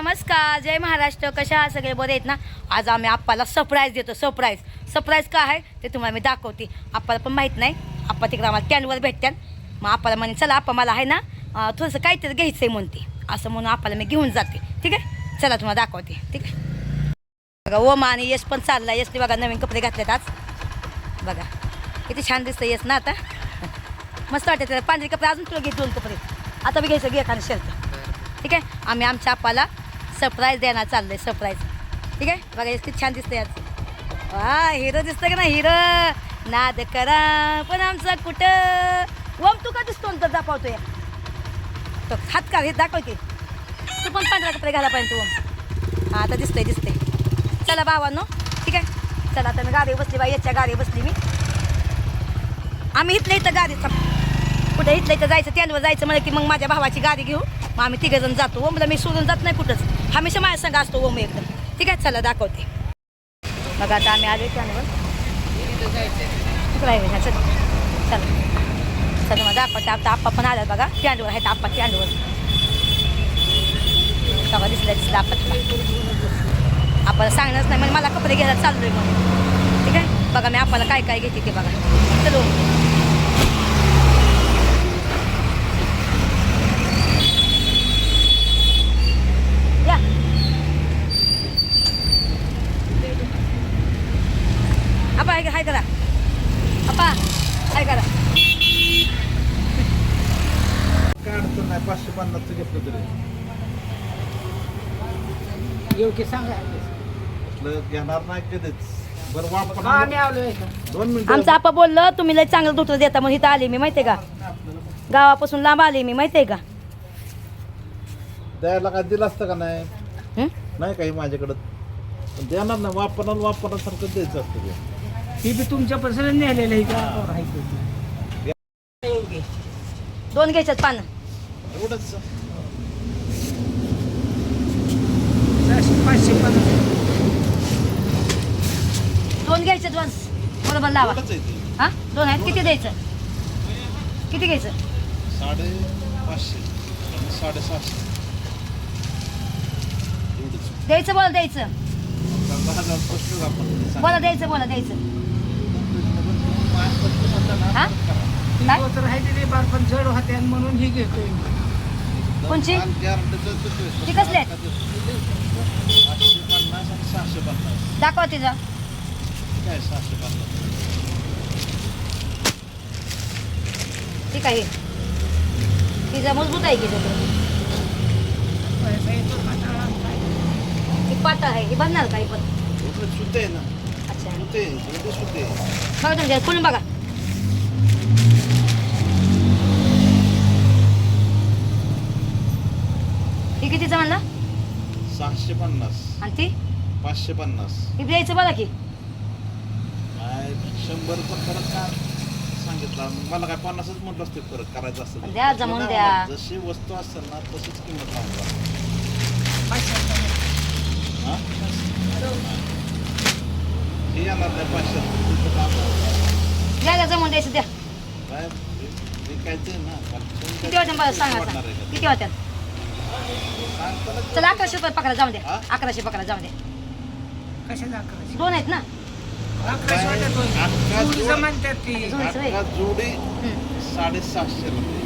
नमस्कार जय महाराष्ट्र. कशा आहात? सगळे बरे आहेत ना? आज आम्ही आप्पाला सरप्राईज देतो. सरप्राईज सरप्राईज काय आहे? ते तुम्हाला मी दाखवते. आप्पाला पण माहीत नाही. आप्पा तिकडे आम्हाला कॅनवर भेटत्यान मग आप्पाला म्हणे चला आप्पा मला आहे ना थोडंसं काहीतरी घ्यायचं आहे म्हणते. असं म्हणून आप्पाला मी घेऊन जाते. ठीक आहे? चला तुम्हाला दाखवते. ठीक आहे? बघा ओमा आणि यश पण चालला यशने बघा नवीन कपडे घातलेत आज. बघा किती छान दिसतं यश ना आता. मस्त वाटतं त्याला. पांढरे कपडे अजून तुला घे दोन कपडे. आता बी घ्यायचं घे एखादं शर्ट ठीक आहे? आम्ही आमच्या आप्पाला सरप्राईज देणार चाललंय सरप्राईज ठीक आहे? बघा यश किती छान दिसतंय आज वा हिरो दिसतं का ना हिरो? नाद करा पण आमचा कुठं? ओम तू का दिसतो नंतर दाखवतो या तो हात का हे दाखव की. तू पण पांढरा कपडे घाला पाहिजे तू ओम आता दिसतंय दिसतंय. चला बाबांनो ठीक आहे? चला आता मी गाडी बसली बाई याच्या गाडी बसली मी. आम्ही इथल्या इथं गाडी कुठे इथलं इथं जायचं त्यावर जायचं म्हणजे की मग माझ्या भावाची गाडी घेऊ मग आम्ही तिघं जण जातो ओमला मी सोडून जात नाही कुठंच. हमेशा माझ्या संघ असतो ओम एकदम. ठीक आहे चला दाखवते. बघा आता आम्ही आलो त्यावर तिकडं आहे? ह्या चल. चला. मग दाखवते. आता आप्पा पण आला बघा. स्टँडवर आहेत आप्पा स्टँडवर तेव्हा दिसलं दिसलं आप्पा आपल्याला सांगणंच नाही म्हणजे मला कपडे घ्यायला चाललोय म्हणून. ठीक आहे? बघा मी आपल्याला काय काय घेते ते बघा. चलो या हाय करा आपा हाय करा काय अडचण नाही पाचशे पन्नासचं घेतलं तरी. योग्य सांगा. म्हटलं घेणार नाही कधीच. बरं वापर आम्ही आलोय का दोन मिनिटं. आमचं आपा बोललं तुम्ही लय चांगलं धुतलं देता म्हणून इथं आले मी माहितीये का? गावापासून लांब आले मी माहितीये का? द्यायला काय दिलं असतं का नाही? हं? नाही काही माझ्याकडं. पण देणार नाही वापरणार वापरण्यासारखं द्यायचं असतं ते. ती बी तुमच्या पसंत नेलेलं आहे का? दोन घ्यायच्यात पानं. एवढंच सहाशे पाचशे पन्नास दोन घ्यायचे दोन. बरोबर लावा. एवढंच आहे ते. हा? दोन आहेत? किती द्यायचं? किती घ्यायचं? साडे पाचशे. साडेसहाशे एवढंच. द्यायचं बोला द्यायचं. प्रश्न आपण बोला द्यायचं बोला द्यायचं हा काय तर आहे ते बार आणि म्हणून ही घेतोय. कोणची? ती कसली आहेत? पाचशे पन्नास आणि सहाशे पन्नास. दाखवा तिचं. काय सहाशे पन्नास? ठीक आहे. तिचं मजबूत आहे की तिचं पैसा येतो कंटाळा काय. ती पातळ आहे. ही बनणार काही पण? आहे ना. अच्छा. सुते एवढं सुते बघा तुमच्या खोलून बघा. कितीचं म्हणला सहाशे पन्नास आणि ती पाचशे पन्नास ही द्यायचं बघा की काय शंभर फरक सांगितलं मला काय पन्नासच म्हटलं असते फरक करायचं असतं तर. द्या, जमवून द्या. जशी वस्तू असेल ना तशीच किंमत लावून पाचशे पन्नास. हा हे येणार नाही पाचशे तुमचं काम आहे. द्या द्या जमून द्यायचं द्या काय विकायचं आहे ना किती बरं सांगा वाटणार सांगा. आहे का? किती चला अकराशे रुपये पकडा जाऊन द्या? अकराशे पकडा जाऊन द्या कशाला अकराशे? दोन आहेत ना? अकराशे वाटत अकरा होय. जोड- जोडीचं म्हणतात ती. जोड- सोय. अकरा जोडी हम्म. साडेसहाशे रुपये.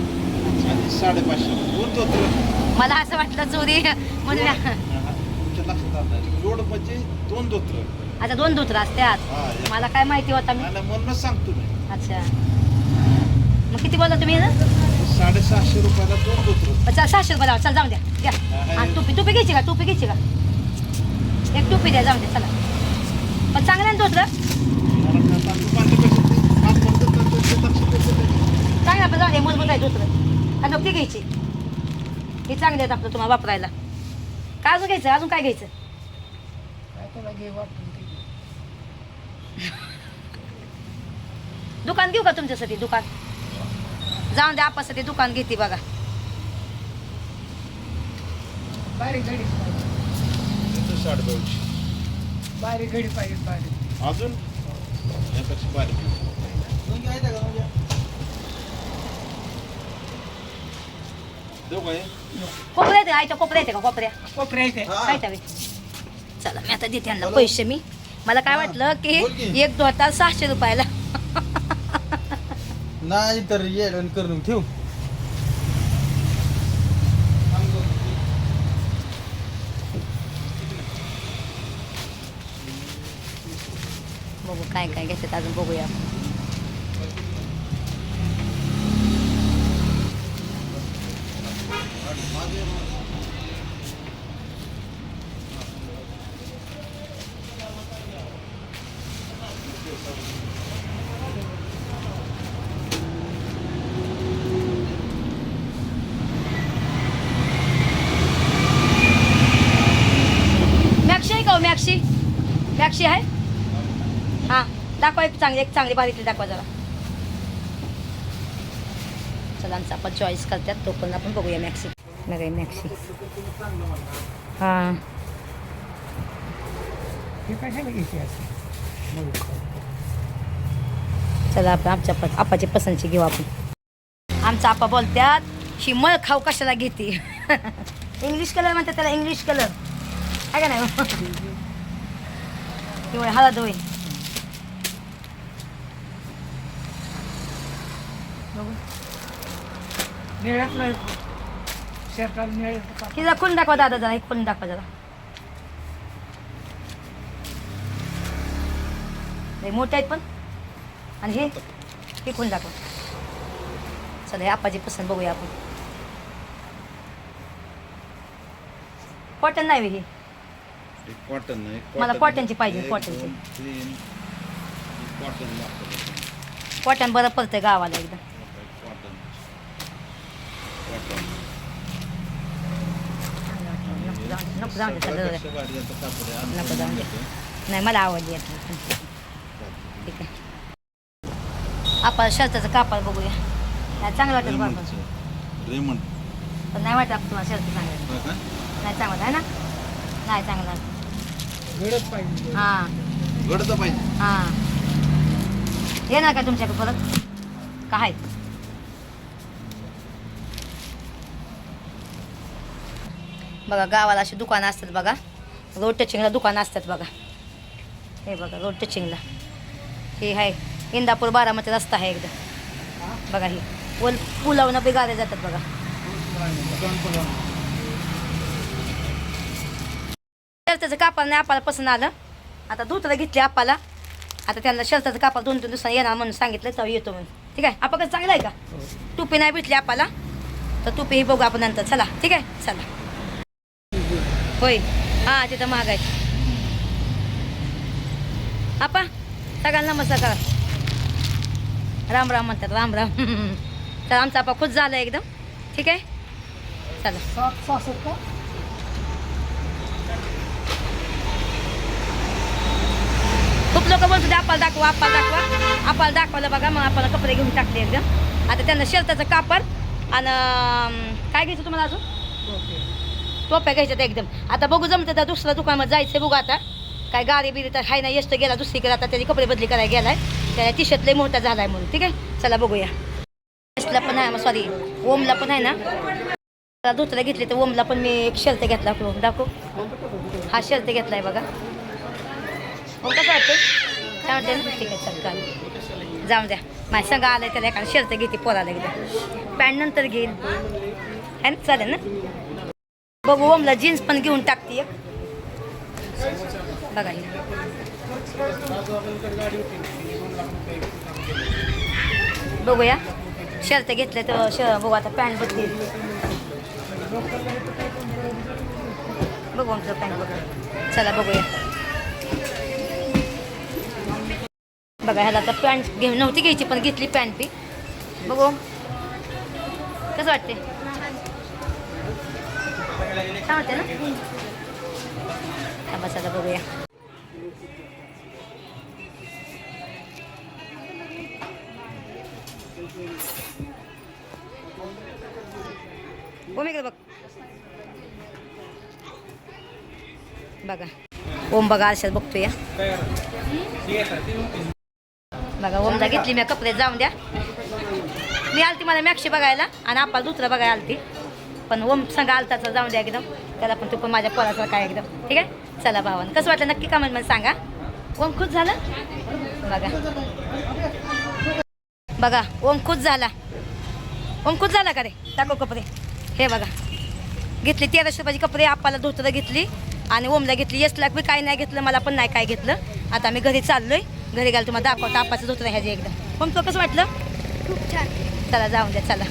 आणि साडेपाचशे दोन धोत्र मला असं वाटलं चोरी म्हणून. तुमच्या लक्षात आलं. नाही. जोड म्हणजे दोन धोत्र आता दोन धुत्र असत्यात. हा, एक. मला काय माहिती होता मी. आणि म्हणूनच सांगतो मी. अच्छा. मग किती बोलला तुम्ही ना साडेसहाशे रुपयाला दोन धोत्र चल सहाशे रुपये लावा. चल जाऊन द्या. हा टोपी टोपी घ्यायची का? टोपी घ्यायची का? एक टोपी द्या जाऊन द्या चला. पण चांगलं ना चांगलं आपण जाऊन द्या मजबूत आहे धोत्र आणि टोपी घ्यायची. हे चांगले आहेत आपलं तुम्हाला वापरायला. काय अजून घ्यायचं? अजून काय घ्यायचं. दुकान घेऊ का तुमच्यासाठी? दुकान. जाऊन द्या आपासाठी दुकान घेते बघा. बारीक घडी पाहिजे. साडेबावीसशे बारीक घडी पाहिजे बारीक अजून? यापेक्षा बारीक देऊ काय कोपऱ्या कोपऱ्या येते का कोपऱ्या? कोपऱ्या इथे काय त्यावे चला मी आता देते यांना पैसे मी. मला काय वाटलं की बोल की. एक धोता सहाशे रुपयाला. नाही तर येडण करून ठेव. बघू काय काय घेतात अजून बघूया. आपण आहे का हो मॅक्सी मॅक्सी आहे हां दाखवा एक चांगली एक चांगली बारीकली दाखवा जरा. चला आमचा आपण चॉईस करतात तो पण आपण बघूया मॅक्सी नाही मॅक्सी हां. हे चला आपण आमच्या आपाची पसंतची घेऊ आपण. आमचा आपा बोलत्यात ही मळ खाऊ कशाला घेते? इंग्लिश कलर म्हणतात त्याला इंग्लिश कलर आहे का नाही? हळद होय. हिला खोलून दाखवा दादा जरा हे खोलून दाखवा जरा लय मोठे आहेत पण आणि हे हे खोलून दाखवा चला हे आपाची पसंत बघूया आपण कॉटन नाही हे कॉटन नाही मला कॉटनची पाहिजे, कॉटनची. कॉटन बरं पडतंय गावाला एकदम कॉटन कॉटन नको जाऊ दे, नको जाऊ दे सगळं पेक्षा भारी याचं कापड आहे. आम्ही नको जाऊ दे. घेतो. नाही मला आवडली आता ठीक आहे आपण शर्टाचं कापड बघूया नाही चांगलं रेमंडचं. रेमंड पण नाही वाटत आपण तुम्हाला शर्ट चांगलं? नाही चांगलं आहे ना नाही चांगलं हां हां येणार का तुमच्याकडे परत काय बघा गावाला अशी दुकानं असतात बघा. रोड टचिंगला दुकानं असतात बघा. हे बघा रोड टचिंगला हे आहे इंदापूर बारामती रस्ता आहे एकदम बघा ही. वल पुलावनं बी गाड्या जातात बघा. शर्टाचं कापड नाही आपल्याला पसंत आलं. आता दुसरं घेतले आपल्याला. आता त्यांना शर्टाचं कापड दोन तीन दिवसांनी येणार म्हणून सांगितलं तेव्हा येतो म्हणून. ठीक आहे? आपण कसं चांगलं आहे का? टुपी नाही भेटली आपल्याला तर टुपी ही बघू आपण नंतर. चला ठीक आहे? चला. होय. हां तिथं आहे. आपा सगळ्यांना नमस्कार करा. राम राम म्हणतात राम राम. तर आमचा आपा खुश झालं एकदम. ठीक आहे? चला. खूप लोक बोलत आपल्याला दाखवा आपल्याला दाखवा. आपल्याला दाखवलं बघा मग आपल्याला कपडे घेऊन टाकले एकदम. आता त्यांना शर्टाचं कापड आणि काय घ्यायचं तुम्हाला अजून? टोप्या घ्यायच्यात एकदम. आता बघू जमतं त्या दुसऱ्या दुकानामध्ये जायचं बघू आता. काय गाडी बिरी तर हाय नाही येस्त गेला दुसरीकडे आता त्याची कपडे बदली करायला गेलाय. त्याला टी शर्ट लय मोठा झालाय म्हणून ठीक आहे? चला बघूया. येसला पण आहे सॉरी ओमला पण आहे ना? आता दुसरा घेतले तर ओमला पण मी एक शर्ट घेतला दाखव दाखवू. हा शर्ट घेतलाय बघा. हो कसं वाटतं काय ठीक आहे चल चालेल. जाऊन द्या. माझ्या संघ आलं त्याला एखादा शर्ट घेते पोराला एकदा. पॅन्ट नंतर घेईल है ना? चालेल ना? बघू ओमला जीन्स पण घेऊन टाकते एक बघा बघूया. शर्ट घेतले तर श बघू आता पॅन्ट बघते बघू आमचं पॅन्ट बघा. चला बघूया. बघा ह्याला आता पॅन्ट घेऊन नव्हती घ्यायची पण घेतली पॅन्ट बी. बघू. कसं वाटते छान ना बस आता बघूया ओम इकडे बघ बघा ओम बघा आरशात बघतोय. बघा ओमदा घेतली मी कपडे जाऊन द्या. मी आलती मला मॅक्शी बघायला आणि आपल्याला दुसरं बघायला आलती. पण ओम संघ आलताचा जाऊन द्या एकदम. त्याला पण तू पण माझ्या पोराचा काय एकदम. ठीक आहे? चला भावानं. कसं वाटलं? नक्की कमेंटमध्ये सांगा. ओम खुश झालं? बघा. बघा ओम खुश झाला. ओम खुश झाला का रे? टाको कपडे. हे बघा. घेतली तेराशे रुपयाची कपडे आप्पाला धोतर घेतली आणि ओमला घेतली. येस लाख बी काय नाही घेतलं मला पण नाही काय घेतलं. आता आम्ही घरी चाललोय. घरी गेलं तुम्हाला दाखवतो. आप्पाचं धोतर ह्याचे एकदम. पण तो कसं वाटलं? खूप छान. चला जाऊन द्या. चला.